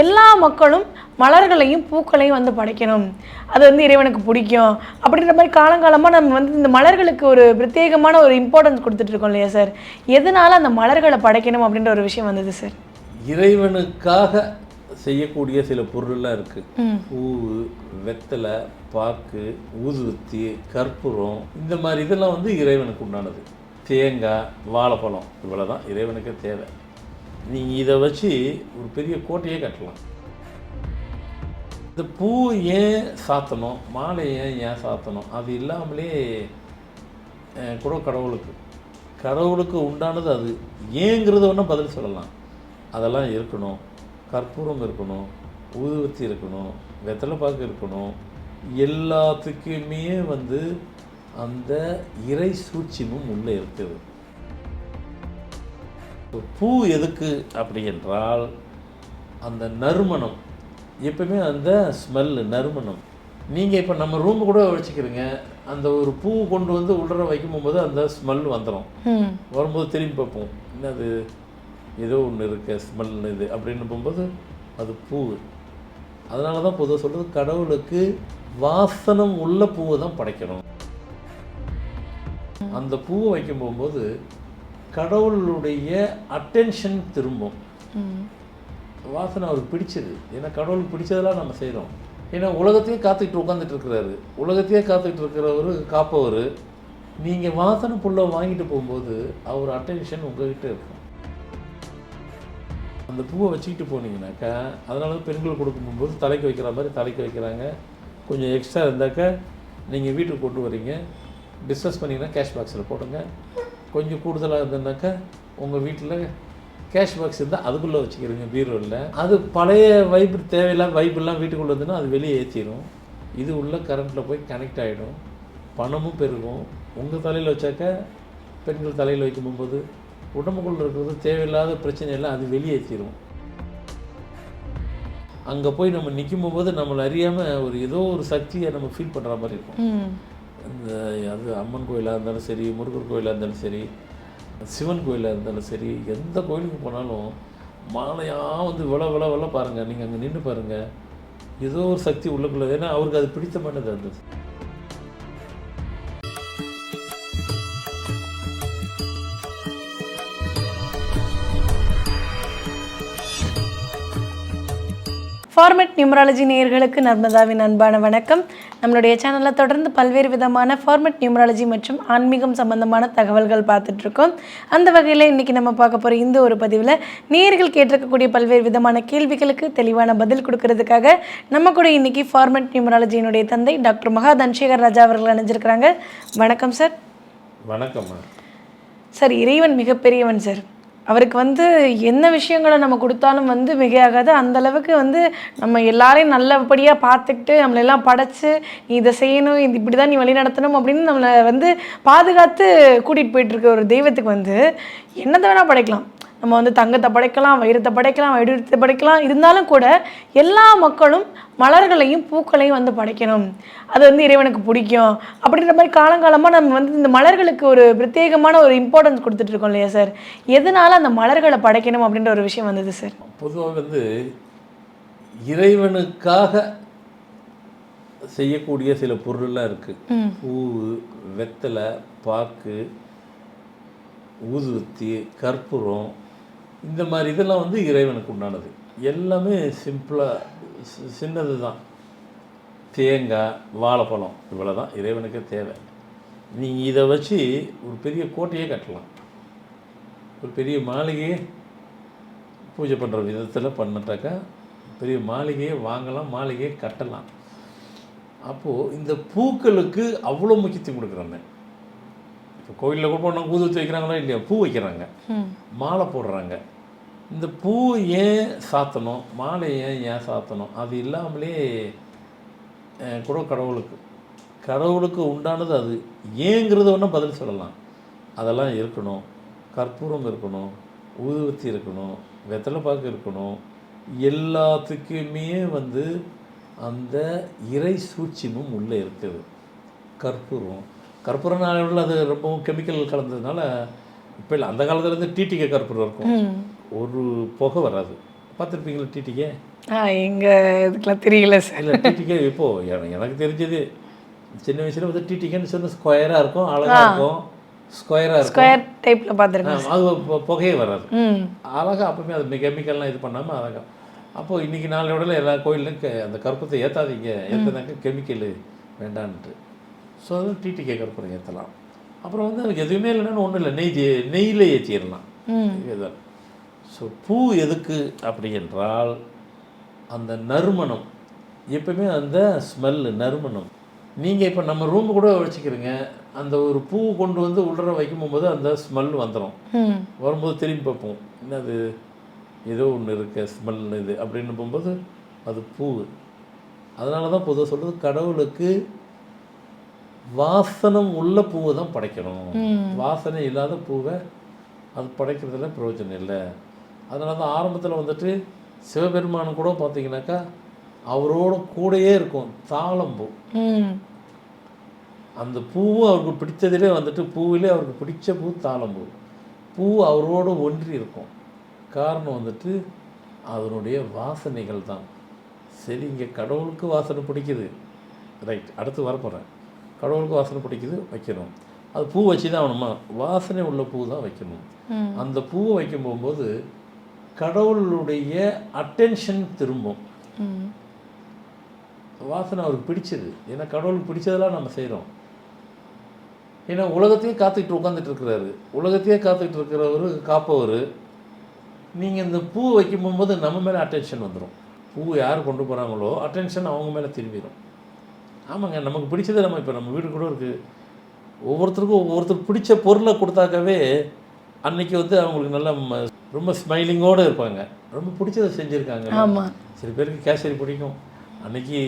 எல்லா மக்களும் மலர்களையும் பூக்களையும் வந்து படைக்கணும். அது வந்து இறைவனுக்கு பிடிக்கும். அப்படின்ற மாதிரி காலங்காலமாக நம்ம வந்து இந்த மலர்களுக்கு ஒரு பிரத்யேகமான ஒரு இம்பார்ட்டன்ஸ் கொடுத்துட்டு இருக்கோம் இல்லையா சார் எதனால அந்த மலர்களை படைக்கணும் அப்படின்ற ஒரு விஷயம் வந்தது சார் இறைவனுக்காக செய்யக்கூடிய சில பொருள்லாம் இருக்குது பூ வெத்தலை பாக்கு ஊதுவத்தி கற்பூரம் இந்த மாதிரி இதெல்லாம் வந்து இறைவனுக்கு உண்டானது. தேங்காய் வாழைப்பழம் இவ்வளோ தான் இறைவனுக்கு தேவை. நீங்கள் இதை வச்சு ஒரு பெரிய கோட்டையே கட்டலாம். இந்த பூ ஏன் சாத்தணும்? மாலை ஏன் ஏன் சாத்தணும்? அது இல்லாமலே கூட கடவுளுக்கு. கடவுளுக்கு உண்டானது அது. ஏங்கிறத ஒன்றும் பதில் சொல்லலாம். அதெல்லாம் இருக்கணும். கற்பூரம் இருக்கணும். ஊதுவத்தி இருக்கணும். வெத்தலைப்பாக்கு இருக்கணும். எல்லாத்துக்குமே வந்து அந்த இறை சூழ்ச்சியும் உள்ளே இருக்குது. பூ எதுக்கு அப்படி என்றால் அந்த நறுமணம் எப்பவுமே அந்த ஸ்மெல்லு நறுமணம். நீங்கள் இப்போ நம்ம ரூம் கூட வச்சுக்கிறீங்க அந்த ஒரு பூ கொண்டு வந்து உள்ளர வைக்கும் போது அந்த ஸ்மெல் வந்துடும் வரும்போது திரும்பி பார்ப்போம். என்னது? ஏதோ ஒன்று இருக்க ஸ்மெல் இது அப்படின்னு போகும்போது அது பூ. அதனால தான் பொதுவாக சொல்கிறது கடவுளுக்கு வாசனம் உள்ள பூவை தான் படைக்கணும். அந்த பூவை வைக்கும் போகும்போது கடவுளுடைய அட்டென்ஷன் திரும்பும். வாசனை அவருக்கு பிடிச்சது ஏன்னா கடவுளுக்கு பிடிச்சதெல்லாம் நம்ம செய்கிறோம் ஏன்னா உலகத்தையே காத்துக்கிட்டு உட்காந்துட்டு இருக்கிறாரு. உலகத்தையே காத்துக்கிட்டு இருக்கிறவர் காப்பவர். நீங்கள் வாசனை புல்லை வாங்கிட்டு போகும்போது அவர் அட்டென்ஷன் உங்ககிட்ட இருக்கும். அந்த பூவை வச்சுக்கிட்டு போனீங்கன்னாக்கா அதனால தான் பெண்கள் கொடுக்கும்போது தலைக்கு வைக்கிற மாதிரி தலைக்கு வைக்கிறாங்க. கொஞ்சம் எக்ஸ்ட்ரா இருந்தாக்கா நீங்கள் வீட்டுக்கு கொண்டு வரீங்க. டிஸ்கஸ் பண்ணிங்கன்னா கேஷ் பாக்ஸில் போடுங்க. கொஞ்சம் கூடுதலாக இருந்ததுனாக்கா உங்கள் வீட்டில் கேஷ் பாக்ஸ் இருந்தால் அதுக்குள்ளே வச்சுக்கிறீங்க பீரோவில் அது பழைய வைப்பு தேவையில்லாம வைப்பெல்லாம் வீட்டுக்குள்ளே இருந்ததுன்னா அது வெளியே ஏற்றிடும் இது உள்ள கரண்ட்டில் போய் கனெக்ட் ஆகிடும் பணமும் பெருகும். உங்கள் தலையில் வச்சாக்க பெண்கள் தலையில் வைக்கும்போது உடம்புக்குள்ளே இருக்கிறது தேவையில்லாத பிரச்சனையெல்லாம் அது வெளியேற்றிடும் அங்கே போய் நம்ம நிற்கும் போது நம்மளை அறியாமல் ஒரு ஏதோ ஒரு சக்தியை நம்ம ஃபீல் பண்ணுற மாதிரி இருக்கும். இந்த அது அம்மன் கோயிலாக இருந்தாலும் சரி முருகர் கோயிலாக இருந்தாலும் சரி சிவன் கோயிலாக இருந்தாலும் சரி எந்த கோயிலுக்கு போனாலும் மாலையாக வந்து வில வில வில பாருங்கள் நீங்கள் அங்கே நின்று பாருங்கள் ஏதோ ஒரு சக்தி உள்ளுக்குள்ள ஏன்னா அவருக்கு அது பிடித்தமானது அது ஃபார்மெட் நியூமராலஜி நேயர்களுக்கு நர்மதாவின் அன்பான வணக்கம். நம்மளுடைய சேனலில் தொடர்ந்து பல்வேறு விதமான ஃபார்மெட் நியூமராலஜி மற்றும் ஆன்மீகம் சம்பந்தமான தகவல்கள் பார்த்துட்டு இருக்கோம் அந்த வகையில் இன்றைக்கி நம்ம பார்க்க போகிற இந்த ஒரு பதிவில் நேயர்கள் கேட்டிருக்கக்கூடிய பல்வேறு விதமான கேள்விகளுக்கு தெளிவான பதில் கொடுக்கறதுக்காக நம்ம கூட இன்றைக்கி ஃபார்மெட் நியூமராலஜியினுடைய தந்தை டாக்டர் மகா தன்சேகர் ராஜா அவர்கள் அணிஞ்சிருக்கிறாங்க வணக்கம் சார். வணக்கம்மா சார் இறைவன் மிகப்பெரியவன் சார். அவருக்கு வந்து என்ன விஷயங்களை நம்ம கொடுத்தாலும் வந்து மிகையாகாது. அந்தளவுக்கு வந்து நம்ம எல்லாரையும் நல்லபடியாக பார்த்துக்கிட்டு நம்மளெல்லாம் படைச்சு நீ இதை செய்யணும் இது இப்படி தான் நீ வழி நடத்தணும் அப்படின்னு நம்மளை வந்து பாதுகாத்து கூட்டிகிட்டு போயிட்டுருக்க ஒரு தெய்வத்துக்கு வந்து என்னத்தை வேணால் படைக்கலாம். நம்ம வந்து தங்கத்தை படைக்கலாம் வைரத்தை படைக்கலாம் வைடூரியத்தை படைக்கலாம். இருந்தாலும் கூட எல்லா மக்களும் மலர்களையும் பூக்களையும் வந்து படைக்கணும். அது வந்து இறைவனுக்கு பிடிக்கும். அப்படின்ற மாதிரி காலங்காலமாக நம்ம வந்து இந்த மலர்களுக்கு ஒரு பிரத்யேகமான ஒரு இம்பார்ட்டன்ஸ் கொடுத்துட்டு இருக்கோம் இல்லையா சார் எதனால அந்த மலர்களை படைக்கணும் அப்படின்ற ஒரு விஷயம் வந்தது சார் பொதுவாக வந்து இறைவனுக்காக செய்யக்கூடிய சில பொருள்லாம் இருக்குது பூ வெத்தலை பாக்கு ஊதுவத்தி கற்பூரம் இந்த மாதிரி இதெல்லாம் வந்து இறைவனுக்கு உண்டானது. எல்லாமே சிம்பிளாக சின்னது தான். தேங்காய் வாழைப்பழம் இவ்வளோ தான் இறைவனுக்கு தேவை. நீங்கள் இதை வச்சு ஒரு பெரிய கோட்டையே கட்டலாம். ஒரு பெரிய மாளிகையே பூஜை பண்ணுற விதத்தில் பண்ணிட்டாக்கா பெரிய மாளிகையை வாங்கலாம் மாளிகையை கட்டலாம். அப்போது இந்த பூக்களுக்கு அவ்வளோ முக்கியத்துவம் கொடுக்குறாங்க. இப்போ கோயிலில் கூட போனால் ஊதுவத்தி வைக்கிறாங்களா இல்லையா? பூ வைக்கிறாங்க. மாலை போடுறாங்க. இந்த பூ ஏன் சாத்தணும்? மாலை ஏன் ஏன் சாத்தணும்? அது இல்லாமலே கூட கடவுளுக்கு. கடவுளுக்கு உண்டானது அது. ஏங்கிறத ஒன்றும் பதில் சொல்லலாம். அதெல்லாம் இருக்கணும். கற்பூரம் இருக்கணும். ஊதுவத்தி இருக்கணும். வெத்தலைப்பாக்கு இருக்கணும். எல்லாத்துக்குமே வந்து அந்த இறை சூட்சிமும் உள்ளே இருக்குது. கற்பூரம். கற்பூர நாளில் அது ரொம்பவும் கெமிக்கல் கலந்ததுனால இப்போ இல்லை அந்த காலத்துலேருந்து டிடிகே கற்பூரம் இருக்கும். ஒரு புகை வராது. பார்த்துருப்பீங்களா டிடிக்கே ஆ எங்கள் இதுக்கெலாம் தெரியல சார். இல்லை டிடிக்கே இப்போ எனக்கு எனக்கு தெரிஞ்சது சின்ன வயசுல வந்து டிடிக்கேன்னு சொன்ன ஸ்கொயராக இருக்கும் அழகாக இருக்கும் ஸ்கொயராக இருக்கும். ஸ்கொயர் டைப்பில் பார்த்துருக்கேன் அது புகையே வராது. அழகாக அப்பவுமே அது கெமிக்கல்லாம் இது பண்ணாமல் அழகாக அப்போது இன்றைக்கி நாளையோட எல்லா கோயிலும் அந்த கற்பூரத்தை ஏற்றாதீங்க ஏற்றினாக்க கெமிக்கல் வேண்டான்ட்டு. ஸோ அது டிடிகே கற்பூரம் ஏற்றலாம் அப்புறம் வந்து அதுக்கு எதுவுமே இல்லைன்னா ஒன்றும் இல்லை நெய் நெய்யில் ஏற்றிடலாம் இதுதான். ஸோ பூ எதுக்கு அப்படி என்றால் அந்த நறுமணம் எப்பவுமே அந்த ஸ்மெல்லு நறுமணம். நீங்கள் இப்போ நம்ம ரூம் கூட வச்சுக்கிறீங்க அந்த ஒரு பூ கொண்டு வந்து உள்ளர வைக்கும்போது அந்த ஸ்மெல் வந்துடும் வரும்போது திரும்பி பார்ப்போம். என்னது? ஏதோ ஒன்று இருக்க ஸ்மெல் இது அப்படின்னு போகும்போது அது பூ. அதனால தான் பொதுவாக சொல்கிறது கடவுளுக்கு வாசனம் உள்ள பூவை தான் படைக்கணும். வாசனை இல்லாத பூவை அது படைக்கிறதுல பிரயோஜனம் இல்லை. அதனால தான் ஆரம்பத்தில் வந்துட்டு சிவபெருமான் கூட பார்த்தீங்கன்னாக்கா அவரோட கூடயே இருக்கும் தாளம்பூ. அந்த பூவும் அவருக்கு பிடிச்சதிலே வந்துட்டு பூவிலே அவருக்கு பிடிச்ச பூ தாளம்பூ. பூ அவரோட ஒன்றி இருக்கும். காரணம் வந்துட்டு அதனுடைய வாசனைகள் தான். சரி இங்கே கடவுளுக்கு வாசனை பிடிக்குது. ரைட் அடுத்து வரப்போகிறேன் கடவுளுக்கு வாசனை பிடிக்குது வைக்கணும். அது பூ வச்சு தான் ஆகணுமா? வாசனை உள்ள பூ தான் வைக்கணும். அந்த பூவை வைக்கும் போகும்போது கடவுளுடைய அட்டென்ஷன் திரும்பும். வாசனை அவருக்கு பிடிச்சது ஏன்னா கடவுளுக்கு பிடிச்சதெல்லாம் நம்ம செய்கிறோம் ஏன்னா உலகத்தையே காத்துக்கிட்டு உட்காந்துட்டு இருக்கிறாரு. உலகத்தையே காத்துக்கிட்டு இருக்கிறவர் காப்பவர். நீங்கள் இந்த பூ வைக்கும் போகும்போது நம்ம மேலே அட்டென்ஷன் வந்துடும் பூ யார் கொண்டு போகிறாங்களோ அட்டென்ஷன் அவங்க மேலே திரும்பிடும் ஆமாங்க நமக்கு பிடிச்சது நம்ம இப்போ நம்ம வீடு கூட இருக்குது ஒவ்வொருத்தருக்கும் ஒவ்வொருத்தருக்கு பிடிச்ச பொருளை கொடுத்தாக்கவே அன்னைக்கு வந்து அவங்களுக்கு நல்ல ரொம்ப ஸ்மைலிங்கோடு இருப்பாங்க. ரொம்ப பிடிச்சதை செஞ்சுருக்காங்க. சில பேருக்கு கேசரி பிடிக்கும். அன்னைக்கு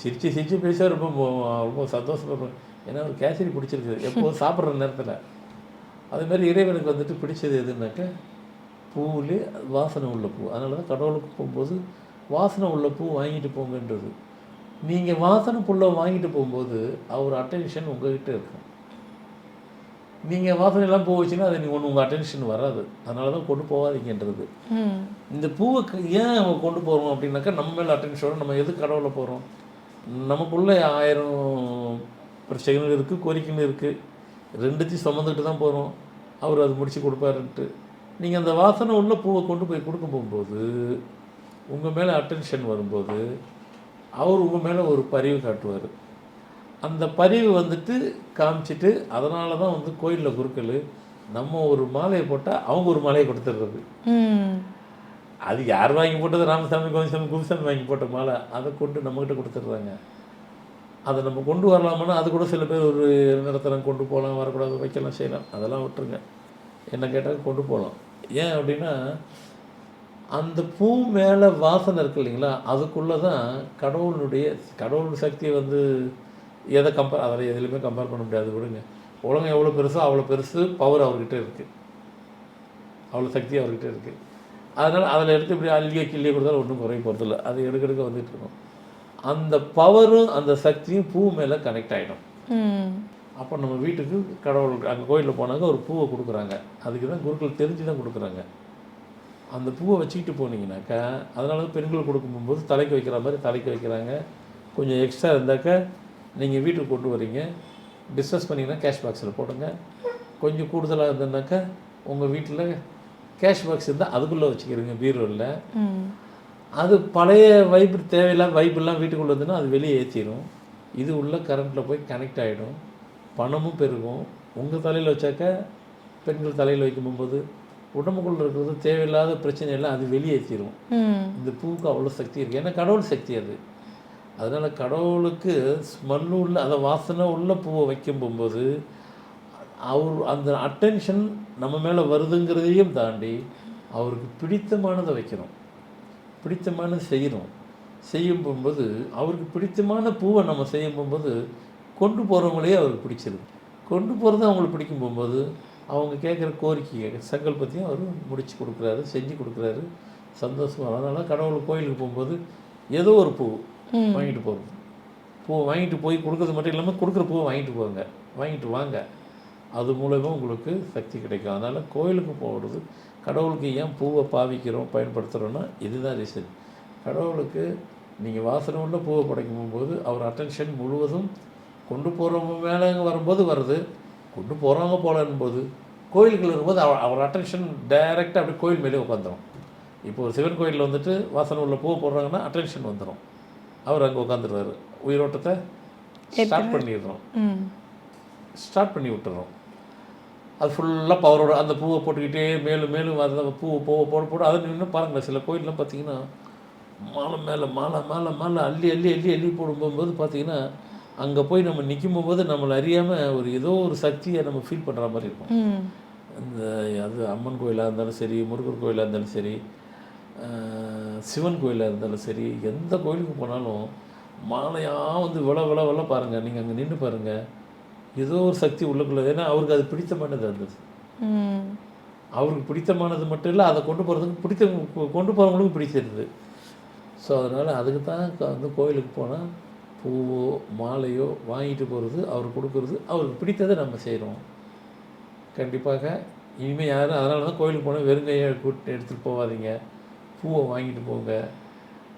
சிரித்து சிரித்து பேச ரொம்ப ரொம்ப சந்தோஷப்படுறோம் ஏன்னா ஒரு கேசரி பிடிச்சிருக்குது. எப்போதும் சாப்பிட்ற நேரத்தில். அது மாதிரி இறைவனுக்கு வந்துட்டு பிடிச்சது எதுனாக்க பூவிலே வாசனை உள்ள பூ. அதனால தான் கடவுளுக்கு போகும்போது வாசனை உள்ள பூ வாங்கிட்டு போங்கன்றது. நீங்கள் வாசனை புல்லை வாங்கிட்டு போகும்போது அவர் அட்டென்ஷன் உங்ககிட்ட இருக்கும். நீங்கள் வாசனை எல்லாம் பூ வச்சுன்னா அது நீங்கள் ஒன்று உங்கள் அட்டென்ஷன் வராது. அதனால தான் கொண்டு போகாதீங்கன்றது. இந்த பூவை க- ஏன் அவங்க கொண்டு போகிறோம் அப்படின்னாக்கா நம்ம மேலே அட்டென்ஷனோட நம்ம எது கடவுளை போகிறோம் நமக்குள்ளே ஆயிரம் பிரச்சனைகள் இருக்குது கோரிக்கைகள் இருக்குது ரெண்டுத்தையும் சுமந்துட்டு தான் போகிறோம் அவர் அது முடிச்சு கொடுப்பாருன்ட்டு. நீங்கள் அந்த வாசனை உள்ள பூவை கொண்டு போய் கொடுக்க போகும்போது உங்கள் மேலே அட்டென்ஷன் வரும்போது அவர் உங்கள் மேலே ஒரு பரிவு காட்டுவார். அந்த பரிவு வந்துட்டு காமிச்சிட்டு அதனால தான் வந்து கோயிலில் குருக்கள் நம்ம ஒரு மாலையை போட்டால் அவங்க ஒரு மாலையை கொடுத்துட்றது. அது யார் வாங்கி போட்டது? ராமசாமி கோவிசாமி குருசாமி வாங்கி போட்ட மாலை. அதை கொண்டு நம்மக்கிட்ட கொடுத்துட்றாங்க. அதை நம்ம கொண்டு வரலாமான்னா அது கூட சில பேர் ஒரு நிறத்தனம் கொண்டு போகலாம் வரக்கூடாது வைக்கலாம் செய்யலாம். அதெல்லாம் விட்டுருங்க. என்ன கேட்டால் கொண்டு போகலாம். ஏன் அப்படின்னா அந்த பூ மேலே வாசனை இருக்கு இல்லைங்களா? அதுக்குள்ளே தான் கடவுளுடைய கடவுள் சக்தியை வந்து எதை கம்பேர் அதில் எதுலையுமே கம்பேர் பண்ண முடியாது விடுங்க. உலகம் எவ்வளோ பெருசோ அவ்வளோ பெருசு பவர் அவர்கிட்ட இருக்குது அவ்வளோ சக்தி அவர்கிட்ட இருக்குது அதனால் அதில் எடுத்து இப்படி அள்ளிய கிள்ளிய கொடுத்தாலும் ஒன்றும் குறைய போகிறதில்ல அது எடுக்க எடுக்க வந்துட்டு இருக்கும். அந்த பவரும் அந்த சக்தியும் பூ மேலே கனெக்ட் ஆகிடும் அப்போ நம்ம வீட்டுக்கு கடவுள் அங்கே கோயிலில் போனாங்க ஒரு பூவை கொடுக்குறாங்க. அதுக்கு தான் குருக்கள் தெரிஞ்சு தான் கொடுக்குறாங்க. அந்த பூவை வச்சுக்கிட்டு போனீங்கன்னாக்கா அதனால தான் பெண்கள் கொடுக்கும்போது தலைக்கு வைக்கிற மாதிரி தலைக்கு வைக்கிறாங்க. கொஞ்சம் எக்ஸ்ட்ரா இருந்தாக்கா நீங்கள் வீட்டுக்கு கொண்டு வரீங்க டிஸ்கஸ் பண்ணிங்கன்னா கேஷ் பாக்ஸில் போடுங்க. கொஞ்சம் கூடுதலாக இருந்ததுனாக்கா உங்கள் வீட்டில் கேஷ் பாக்ஸ் இருந்தால் அதுக்குள்ளே வச்சுக்கிறீங்க பீரோவில் அது பழைய வைப் தேவையில்லாம வைப்பெல்லாம் வீட்டுக்குள்ளே இருந்ததுன்னா அது வெளியே ஏற்றிடும் இது உள்ள கரண்ட்டில் போய் கனெக்ட் ஆகிடும் பணமும் பெருகும். உங்கள் தலையில் வச்சாக்க பெண்கள் தலையில் வைக்கும்போது உடம்புக்குள்ளே இருக்கிறது தேவையில்லாத பிரச்சனை எல்லாம் அது வெளியேற்றிடும் இந்த பூவுக்கு அவ்வளோ சக்தி இருக்குது ஏன்னா கடவுள் சக்தி அது. அதனால் கடவுளுக்கு ஸ்மெல்லு உள்ள அதை வாசனை உள்ள பூவை வைக்கும் போகும்போது அவர் அந்த அட்டென்ஷன் நம்ம மேலே வருதுங்கிறதையும் தாண்டி அவருக்கு பிடித்தமானதை வைக்கிறோம் பிடித்தமானது செய்கிறோம் செய்யும் போகும்போது அவருக்கு பிடித்தமான பூவை நம்ம செய்யும் போகும்போது கொண்டு போகிறவங்களே அவருக்கு பிடிச்சிருது. கொண்டு போகிறது அவங்களுக்கு பிடிக்கும் போகும்போது அவங்க கேட்குற கோரிக்கை சங்கல்பத்தையும் அவர் முடிச்சு கொடுக்குறாரு செஞ்சு கொடுக்குறாரு. சந்தோஷமாக அதனால் கடவுள் கோயிலுக்கு போகும்போது ஏதோ ஒரு பூ வாங்கிட்டு போகும் பூவை வாங்கிட்டு போய் கொடுக்கறது மட்டும் இல்லாமல் கொடுக்குற பூவை வாங்கிட்டு போங்க. வாங்கிட்டு வாங்க. அது மூலயமா உங்களுக்கு சக்தி கிடைக்கும். அதனால் கோயிலுக்கு போகிறது கடவுளுக்கு ஏன் பூவை பாவிக்கிறோம் பயன்படுத்துகிறோன்னா இதுதான் ரீசன் கடவுளுக்கு நீங்கள் வாசனை உள்ள பூவை படைக்கும் போது அவர் அட்டென்ஷன் முழுவதும் கொண்டு போகிறவங்க மேலே வரும்போது வருது கொண்டு போகிறவங்க போலன்னும் போது கோயிலுக்குள்ள இருக்கும்போது அவர் அவர் அட்டென்ஷன் டைரெக்டாக அப்படி கோயில் மேலே உட்காந்துரும் இப்போ ஒரு சிவன் கோயிலில் வந்துட்டு வாசனை உள்ள பூவை போடுறாங்கன்னா அட்டென்ஷன் வந்துடும் அவர் அங்கே உட்காந்துருவார் உயிரோட்டத்தை ஸ்டார்ட் பண்ணிடுறோம். ஸ்டார்ட் பண்ணி விட்டுறோம். அது ஃபுல்லாக பவரோட அந்த பூவை போட்டுக்கிட்டே மேலும் மேலும் அந்த பூவை பூவை போட போட அதை நின்று பாருங்களேன் சில கோயிலெலாம் பார்த்தீங்கன்னா மாலை மேலே மாலை மாலை மாலை அள்ளி அள்ளி அள்ளி அள்ளி போடும்போது பார்த்தீங்கன்னா அங்கே போய் நம்ம நிற்கும் போது நம்மளை அறியாமல் ஒரு ஏதோ ஒரு சக்தியை நம்ம ஃபீல் பண்ணுற மாதிரி இருக்கும். இந்த அது அம்மன் கோயிலாக இருந்தாலும் சரி முருகர் கோயிலாக இருந்தாலும் சரி சிவன் கோயிலாக இருந்தாலும் சரி எந்த கோயிலுக்கு போனாலும் மாலையாக வந்து வில வில வில பாருங்கள் நீங்கள் அங்கே நின்று பாருங்கள் ஏதோ ஒரு சக்தி உள்ளுக்குள்ள ஏன்னா அவருக்கு அது பிடித்தமானது இருந்தது அவருக்கு பிடித்தமானது மட்டும் இல்லை அதை கொண்டு போகிறதுக்கு பிடித்த கொண்டு போகிறவங்களுக்கும் பிடிச்சிருது. ஸோ அதனால் அதுக்கு தான் வந்து கோயிலுக்கு போனால் பூவோ மாலையோ வாங்கிட்டு போகிறது அவர் கொடுக்குறது அவருக்கு பிடித்ததை நம்ம செய்கிறோம் கண்டிப்பாக இனிமேல் யாரும் அதனால தான் கோயிலுக்கு போனால் வெறுங்கையை கூட்டு எடுத்துகிட்டு போகாதீங்க பூவை வாங்கிட்டு போங்க.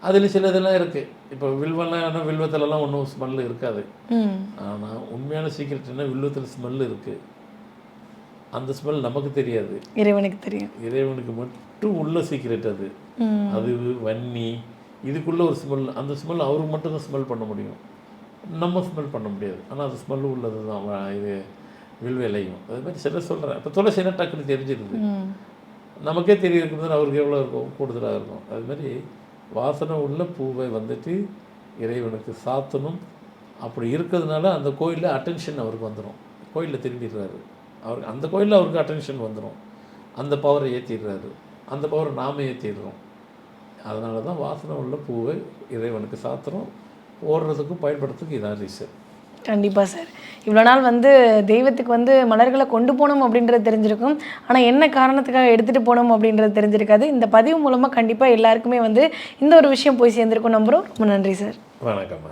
அதில் சில இதெல்லாம் இருக்குது இப்போ வில்வெல்லாம் வில்வத்திலலாம் ஒன்றும் ஸ்மெல் இருக்காது. ஆனால் உண்மையான சீக்கிரட் என்ன வில்வத்தில் ஸ்மெல் இருக்குது அந்த ஸ்மெல் நமக்கு தெரியாது. இறைவனுக்கு தெரியும். இறைவனுக்கு மட்டும் உள்ள சீக்கிரட் அது. அது வன்னி இதுக்குள்ள ஒரு ஸ்மெல் அந்த ஸ்மெல் அவருக்கு மட்டும் தான் ஸ்மெல் பண்ண முடியும். நம்ம ஸ்மெல் பண்ண முடியாது. ஆனால் அது ஸ்மெல் உள்ளது தான் இது வில்வேலையும் அது மாதிரி சிலர் சொல்கிறேன் இப்போ துளசினா டக்குன்னு தெரிஞ்சிருது. நமக்கே தெரியிருக்கிறது அவருக்கு எவ்வளோ இருக்கும் கூடுதலாக இருக்கும் அது மாதிரி வாசனை உள்ள பூவை வந்துட்டு இறைவனுக்கு சாத்தணும். அப்படி இருக்கிறதுனால அந்த கோயிலில் அட்டென்ஷன் அவருக்கு வந்துடும் கோயிலில் திரும்பிடுறாரு அவருக்கு அந்த கோயிலில் அவருக்கு அட்டென்ஷன் வந்துடும் அந்த பவரை ஏற்றிடுறாரு அந்த பவரை நாம ஏற்றிடுறோம் அதனால தான் வாசனை உள்ள பூவை இறைவனுக்கு சாத்துறோம். ஓடுறதுக்கும் பயன்படுறதுக்கும் இதான் ரீசன் கண்டிப்பாக சார். இவ்வளோ நாள் வந்து தெய்வத்துக்கு வந்து மலர்களை கொண்டு போகணும் அப்படின்றது தெரிஞ்சிருக்கும். ஆனால் என்ன காரணத்துக்காக எடுத்துகிட்டு போகணும் அப்படின்றது தெரிஞ்சிருக்காது. இந்த பதிவு மூலமாக கண்டிப்பாக எல்லாருக்குமே வந்து இந்த ஒரு விஷயம் போய் சேர்ந்துருக்கும். நம்புகிறோம் ரொம்ப நன்றி சார். வணக்கம்.